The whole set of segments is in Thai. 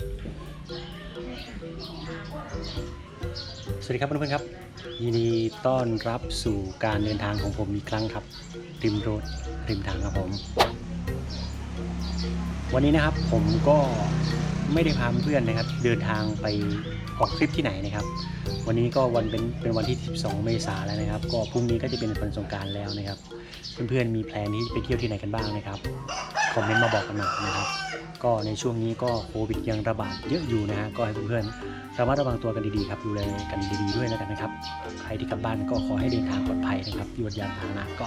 สวัสดีครับเพื่อนๆครับ ยินดีต้อนรับสู่การเดินทางของผมอีกครั้งครับ ริมรดริมทางครับผม วันนี้นะครับผมก็ไม่ได้พาเพื่อนนะครับ เดินทางไปออกทริปที่ไหนนะครับ วันนี้ก็วันเป็นเป็นวันที่ 12 เมษายนแล้วนะครับ ก็พรุ่งนี้ก็จะเป็นวันสงการแล้วนะครับ เพื่อนๆมีแพลนที่ไปเที่ยวที่ไหนกันบ้างนะครับ คอมเมนต์มาบอกกันหน่อยนะครับ ก็ในช่วงนี้ก็โควิดยังระบาดเยอะอยู่นะฮะก็ให้เพื่อนๆระมัดระวังตัวกันดีๆครับดูแลกันดีๆด้วยแล้วกันนะครับใครที่กลับบ้านก็ขอให้เดินทางปลอดภัยนะครับอยู่บนยานพาหนะก็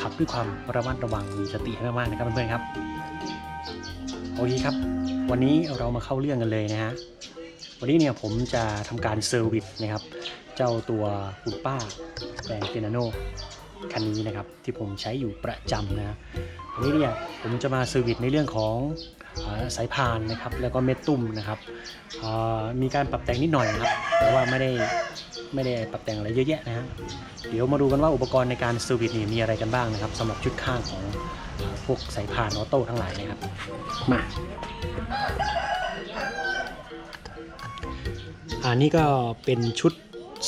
ขับด้วยความระมัดระวังมีสติให้มากๆนะครับเพื่อนๆครับโอเคครับ วันนี้เรามาเข้าเรื่องกันเลยนะฮะวันนี้เนี่ยผมจะทำการเซอร์วิสนะครับ เจ้าตัวคุณป้าแบรนด์เฟนาโนคันนี้นะครับ ที่ผมใช้อยู่ประจำนะ วันนี้เนี่ยผมจะมาเซอร์วิสในเรื่องของสายพานนะครับ แล้วก็เม็ดตุ้มนะครับมีการปรับแต่งนิดหน่อยนะครับแต่ว่าไม่ได้ไม่ได้ปรับแต่งอะไรเยอะแยะนะฮะเดี๋ยวมาดูกันว่าอุปกรณ์ในการเซอร์วิสนี่มีอะไรกันบ้างนะครับสำหรับชุดข้างของพวกสายพานออโต้ทั้งหลายนะครับมาอันนี้ก็เป็นชุด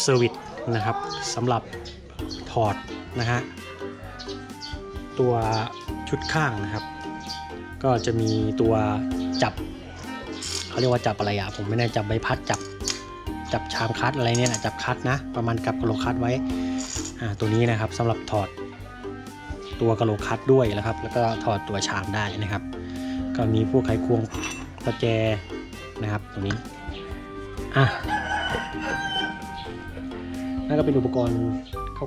เซอร์วิสนะครับสำหรับถอดนะฮะตัว ชุดข้างนะครับ ก็จะมีตัวจับเขาเรียกว่าจับอะไรอะผมไม่แน่จับใบพัดจับจับชามคัดอะไรเนี่ยนะจับคัดนะ ประมาณกับกระโหลกคัดไว้ตัวนี้นะครับสำหรับถอดตัวกระโหลกคัดด้วยนะครับ แล้วก็ถอดตัวชามได้นะครับ ก็มีพวกไขควงประแจนะครับตรงนี้อะนั่นก็เป็นอุปกรณ์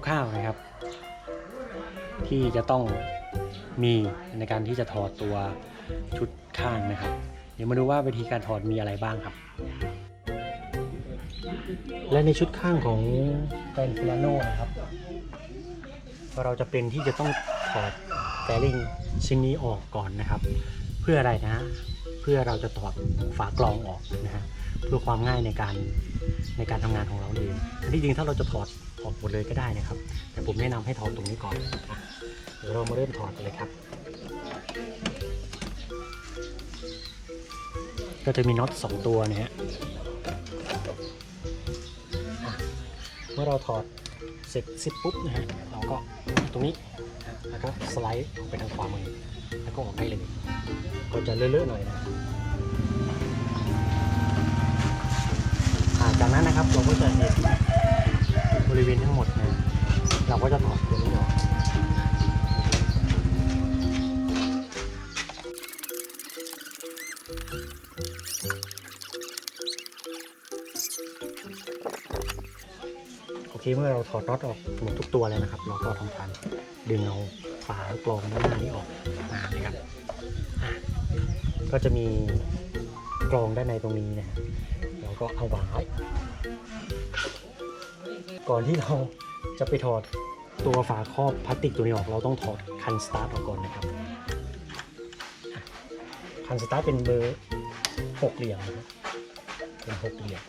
คร่าวๆนะครับ ที่จะต้อง มีในการที่จะถอดตัวชุดข้างนะครับ เดี๋ยวมาดูว่าวิธีการถอดมีอะไรบ้างครับ และในชุดข้างของแฟนฟิลาโนนะครับเราจะเป็นที่จะต้องถอดแฟลิงชิ้นนี้ออกก่อนนะครับ เพื่ออะไรนะ เพื่อเราจะถอดฝากรองออกนะฮะเพื่อความง่ายในการในการทำงานของเราเองที่จริงถ้าเราจะถอดออกหมดเลยก็ได้นะครับ แต่ผมแนะนำให้ถอดตรงนี้ก่อน เดี๋ยวเรามาเริ่มถอดกันเลยครับ ก็จะมีน็อตสองตัวนะฮะอะเมื่อเราถอดเสร็จสิบปุ๊บนะฮะเราก็ตรงนี้นะแล้วก็สไลด์ออกไปทางขวามือแล้วก็ออกได้เลยก็จะเลอะๆหน่อยนะจากนั้นนะครับเราก็จะเห็นบริเวณทั้งหมดนะเราก็จะถอด โอเคเมื่อเราถอดน็อตออกหมดทุกตัวแล้วนะครับ เราก็ทำการดึงเอาฝากรองด้านหน้านี้ออกมานะครับก็จะมีกรองด้านในตรงนี้นะเราก็เอาวางไว้ก่อนที่เราจะไปถอดตัวฝาครอบพลาสติกตัวนี้ออก เราต้องถอดคันสตาร์ทออกก่อนนะครับคันสตาร์ทเป็นเบอร์หกเหลี่ยมนะครับเป็นหกเหลี่ยม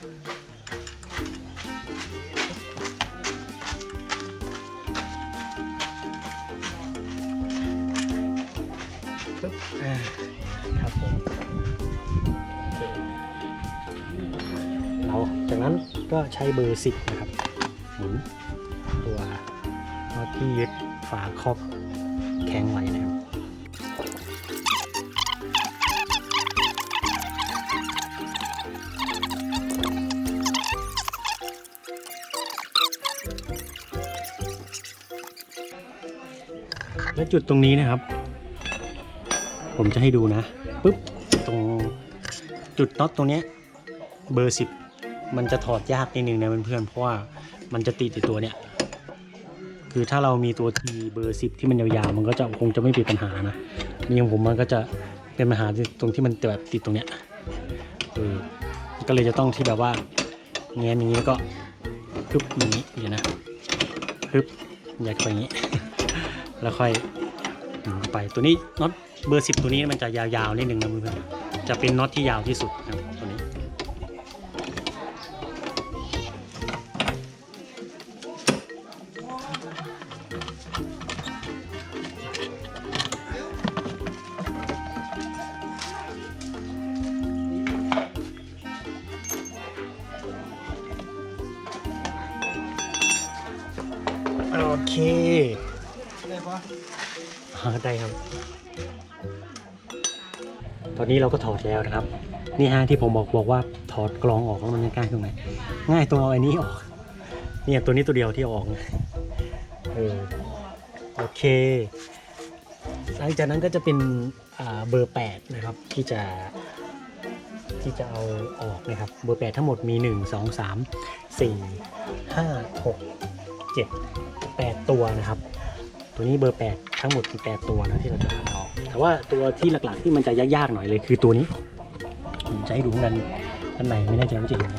ครับผมโอเคเราจากนั้นก็ใช้เบอร์สิบนะครับหมุนตัวน็อตที่ยึดฝาครอบแข็งไว้นะครับและจุดตรงนี้นะครับ ผมจะให้ดูนะปุ๊บตรงจุดน็อตตรงเนี้ยเบอร์สิบมันจะถอดยากนิดนึงนะเพื่อนๆเพราะว่ามันจะติดในตัวเนี้ยคือถ้าเรามีตัวทีเบอร์สิบที่มันยาวๆมันก็จะคงจะไม่เป็นปัญหานะนี่ของผมมันก็จะเป็นปัญหาตรงที่มันแบบติดตรงเนี้ยเออก็เลยจะต้องที่แบบว่าแงนอย่างนี้แล้วก็ปึ๊บอย่างนี้เดี๋ยวนะปึ๊บยัดไปอย่างนี้ แล้วค่อยหมุนไปตัวนี้น็อต เบอร์สิบตัวนี้มันจะยาวๆนิดนึงนะเพื่อนจะเป็นน็อตที่ยาวที่สุดนะตัวนี้โอเค ได้ปะได้ครับ ตอนนี้เราก็ถอดแล้วนะครับ นี่ฮะที่ผมบอกบอกว่าถอดกรองออกแล้วมันง่ายตรงไหนง่ายตรงเอาไอ้นี้ออกเนี่ยตัวนี้ตัวเดียวที่ออกเออโอเคหลังจากนั้นก็จะเป็นเบอร์ 8 นะครับที่จะที่จะเอาออกนะครับเบอร์ 8 ทั้งหมดมี 1 2 3 4 5 6 7 8 ตัวนะครับ ตัวนี้เบอร์ 8 ทั้งหมดมี8ตัวนะที่เราจะหาออกแต่ว่าตัวที่หลักๆที่มันจะยากๆหน่อยเลยคือตัวนี้ผมจะให้ดูกันด้านในไม่แน่ใจว่าจะเห็นไหม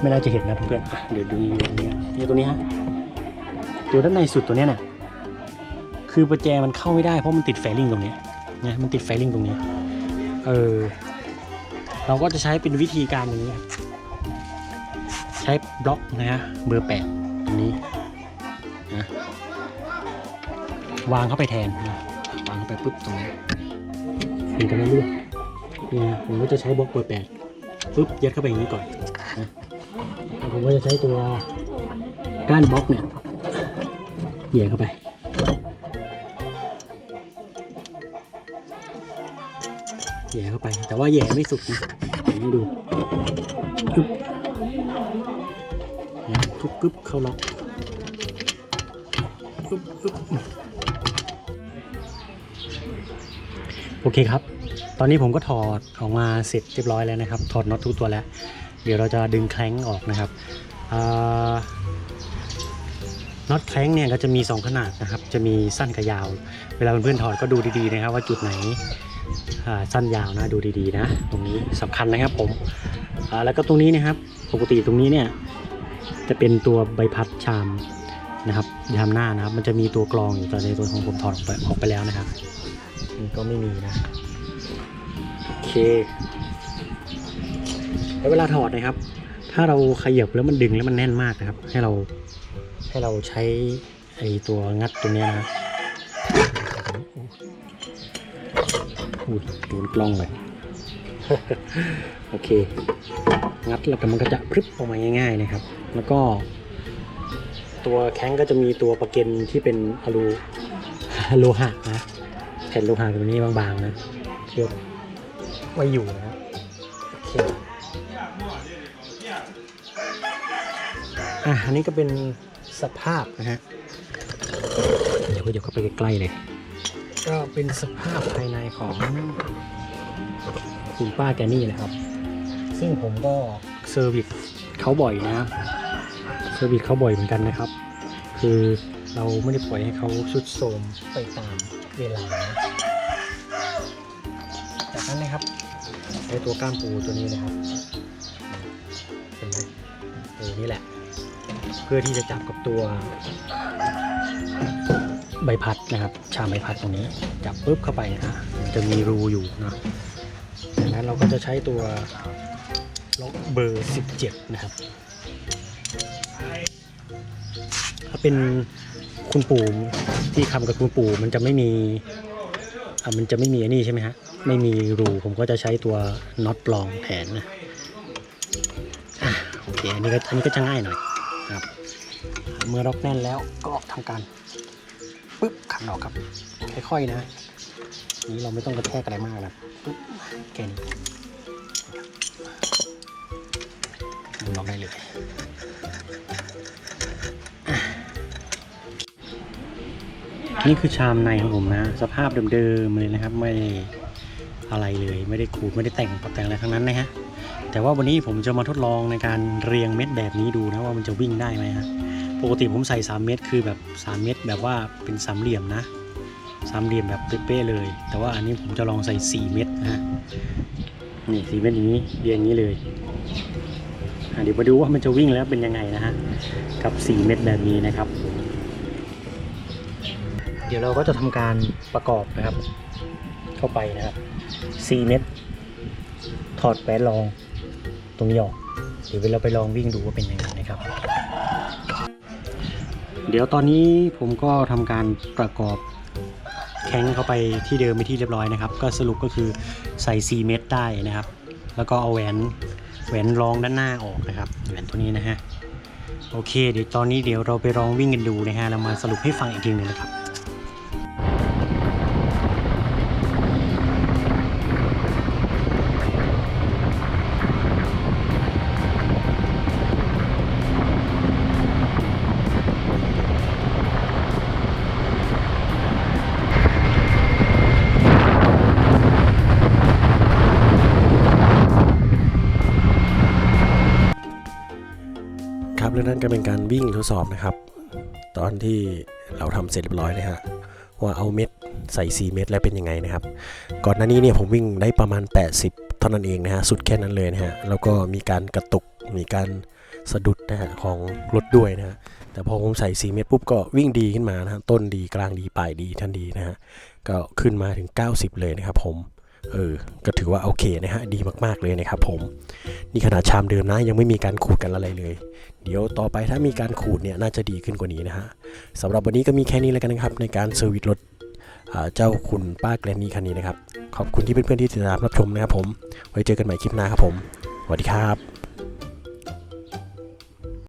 ไม่น่าจะเห็นนะเพื่อนๆเดี๋ยวดูตรงนี้นี่ตัวนี้ฮะตัวด้านในสุดตัวเนี้ยน่ะคือประแจมันเข้าไม่ได้เพราะมันติดแฟลิงตรงนี้นะมันติดแฟลิงตรงนี้ เออเราก็จะใช้เป็นวิธีการอย่างนี้ ใช้บล็อกนะฮะเบอร์แปดตรงนี้นะ วางเข้าไปแทนนะวางเข้าไปปุ๊บตรงนี้เห็นกันไหมลูกเนี่ยผมก็จะใช้บล็อกเบอร์แปดปุ๊บยัดเข้าไปอย่างนี้ก่อนนะแล้วผมก็จะใช้ตัวก้านบล็อกเนี่ยเหยียดเข้าไปแหย่เข้าไป แต่ว่าแหย่ไม่สุดนะผมให้ดูกึ๊บนะทุกกึ๊บเข้าล็อกกึ๊ โอเคครับ ตอนนี้ผมก็ถอดออกมาเสร็จเรียบร้อยแล้วนะครับ ถอดน็อตทุกตัวแล้ว เดี๋ยวเราจะดึงแคล้งออกนะครับน็อตแคล้งเนี่ยก็จะมี 2 ขนาดนะครับ จะมีสั้นกับยาว เวลาเพื่อนๆถอดก็ดูดีๆนะครับ ว่าจุดไหนสั้นยาวนะดูดีๆนะ ตรงนี้สำคัญนะครับผมแล้วก็ตรงนี้นะครับ ปกติตรงนี้เนี่ยจะเป็นตัวใบพัดชามนะครับยามหน้านะครับ มันจะมีตัวกรองอยู่แต่ในตัวของผมถอดออกไปแล้วนะครับ นี่ก็ไม่มีนะโอเค แล้วเวลาถอดนะครับ ถ้าเราขยับแล้วมันดึงแล้วมันแน่นมากนะครับ ให้เราให้เราใช้ไอตัวงัดตรงเนี้ยนะอุ้ยโดนกล้องเลยโอเค งัดแล้วก็มันก็จะพรึบออกมาง่าย ๆนะครับ แล้วก็ ตัวแข้งก็จะมีตัวประเก็นที่เป็นอะลูโลหะนะ แผ่นโลหะตัวนี้บางๆนะเพื่อไว้อยู่นะโอเคอะอันนี้ก็เป็นสภาพนะฮะเดี๋ยวเดี๋ยวเข้าไปใกล้ๆเลย ก็เป็นสภาพภายในของคุณป้าแกนี่นะครับ ซึ่งผมก็เซอร์วิสเขาบ่อยนะเซอร์วิสเขาบ่อยเหมือนกันนะครับ คือเราไม่ได้ปล่อยให้เขาชุดโทรมไปตาม เวลาจากนั้นนะครับใช้ตัวก้ามปูตัวนี้นะครับเห็นไหมเออนี่แหละ เพื่อที่จะจับกับตัว ใบพัดนะครับ ชามใบพัดตรงนี้ จับปุ๊บเข้าไปนะจะมีรูอยู่นะดังนั้นเราก็จะใช้ตัวล็อกเบอร์ 17 นะครับ ถ้าเป็น คุณปู่ที่ทำกับคุณปู่มันจะไม่มีอะมันจะไม่มีอันนี้ใช่ไหมฮะ ไม่มีรูผมก็จะใช้ตัวน็อตปลองแทนนะอะโอเคอันนี้ก็อันนี้ก็จะง่ายหน่อยครับเมื่อล็อกแน่นแล้วก็ทำการปึ๊บขันออกครับค่อยๆนะนี้เราไม่ต้องกระแทกอะไรมากนะปึ๊บแค่นี้ดึงออกได้เลย นี่คือชามในของผมนะ สภาพเดิมๆเลยนะครับ ไม่อะไรเลยไม่ได้ขูดไม่ได้แต่งปรับแต่งอะไรทั้งนั้นนะฮะแต่ว่าวันนี้ผมจะมาทดลองในการเรียงเม็ดแบบนี้ดูนะว่ามันจะวิ่งได้ไหมฮะปกติผมใส่ 3 เม็ดคือแบบ 3 เม็ดแบบว่าเป็นสามเหลี่ยมนะสามเหลี่ยมแบบเป๊ะๆเลย แต่ว่าอันนี้ผมจะลองใส่ 4 เม็ดนะฮะนี่สี่เม็ดอย่างนี้เรียงอย่างนี้เลยเดี๋ยวมาดูว่ามันจะวิ่งแล้วเป็นยังไงนะฮะกับ 4 เม็ดแบบนี้นะครับ ดี๋ยวเราก็จะทำการประกอบนะครับ เข้าไปนะครับ4เม็ดถอดแป้นรองตรงนี้ออกเดี๋ยวเราไปลองวิ่งดูว่าเป็นยังไงนะครับ เดี๋ยวตอนนี้ผมก็ทำการประกอบแข้งเข้าไปที่เดิมไปที่เรียบร้อยนะครับ ก็สรุปก็คือใส่4เม็ดได้นะครับ แล้วก็เอาแหวนแหวนรองด้านหน้าออกนะครับแหวนตัวนี้นะฮะโอเค เดี๋ยวตอนนี้เดี๋ยวเราไปลองวิ่งกันดูนะฮะเรามาสรุปให้ฟังอีกทีหนึ่งนะครับ นั่นก็เป็นการวิ่งทดสอบนะครับ ตอนที่เราทำเสร็จเรียบร้อยนะฮะว่าเอาเม็ดใส่4เม็ดแล้วเป็นยังไงนะครับ ก่อนหน้านี้เนี่ยผมวิ่งได้ประมาณ 80 เท่านั้นเองนะฮะสุดแค่นั้นเลยนะฮะแล้วก็มีการกระตุกมีการสะดุดนะฮะของรถด้วยนะฮะแต่พอผมใส่ 4 เม็ดปุ๊บก็วิ่งดีขึ้นมานะฮะต้นดีกลางดีปลายดีทันดีนะฮะก็ขึ้นมาถึง 90 เลยนะครับผม เออ ก็ถือว่าโอเคนะฮะ ดีมากๆเลยนะครับผม นี่ขนาดชามเดิมนะ ยังไม่มีการขูดกันอะไรเลย เดี๋ยวต่อไปถ้ามีการขูดเนี่ย น่าจะดีขึ้นกว่านี้นะฮะสำหรับวันนี้ก็มีแค่นี้แล้วกันนะครับ ในการเซอร์วิสรถเจ้าคุณป้าแกรนนี่คันนี้นะครับ ขอบคุณที่เพื่อนๆที่ติดตามรับชมนะครับผม ไว้เจอกันใหม่คลิปหน้าครับผม สวัสดีครับ